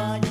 Bye.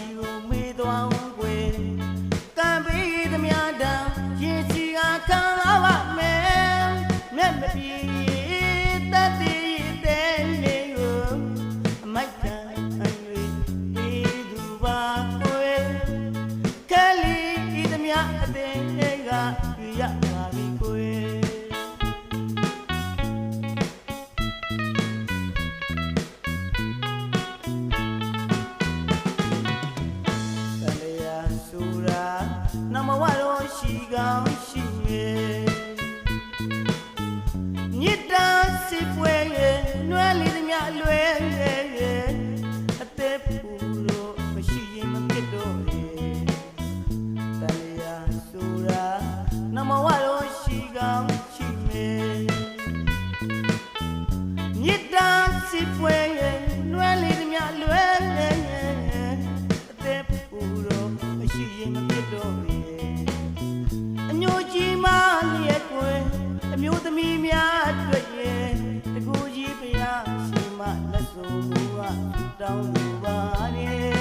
ကောင်းသူပါရဲ့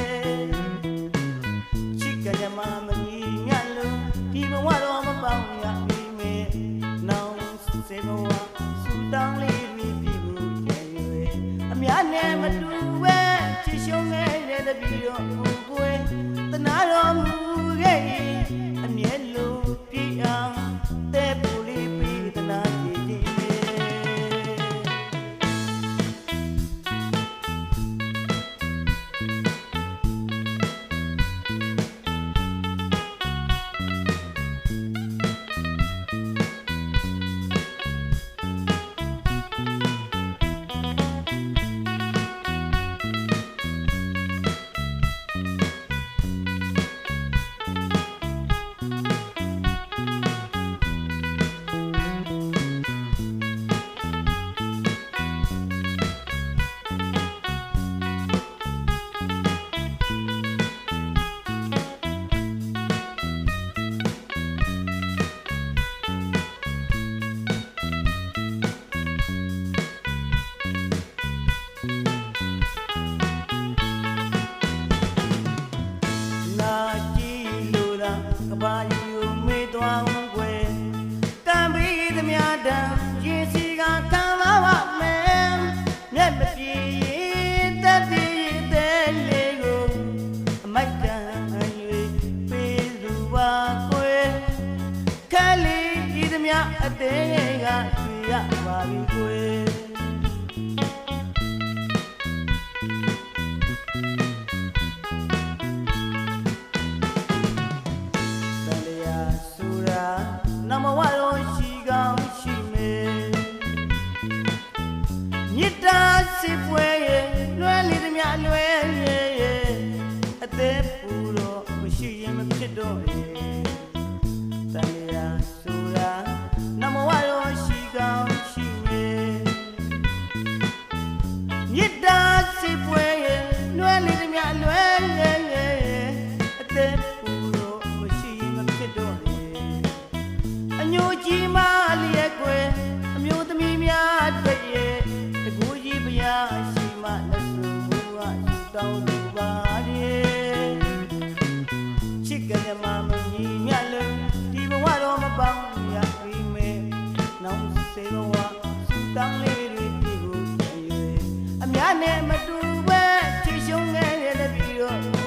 ချစ်ကညမမကြီးညလုံးဒီဘဝတော့မပေါင်းရမီမေနောင်စေဘဝစူတောင်း အသေးငယ်ကတွေ့ရပါပြီကွယ်လွယ်ရဲ့အသေးပူတော့မရှိရင်မဖြစ်တော့ရဲ့ ချစ်ကလေးမမညီမြလို့ဒီဘဝတော့မပေါင်းရပြီမေနောင်စေဘဝစူတောင်းလေးတွေဒီကိုအများနဲ့မတူပဲချစ်ရှုံးခဲ့တဲ့တပီတော့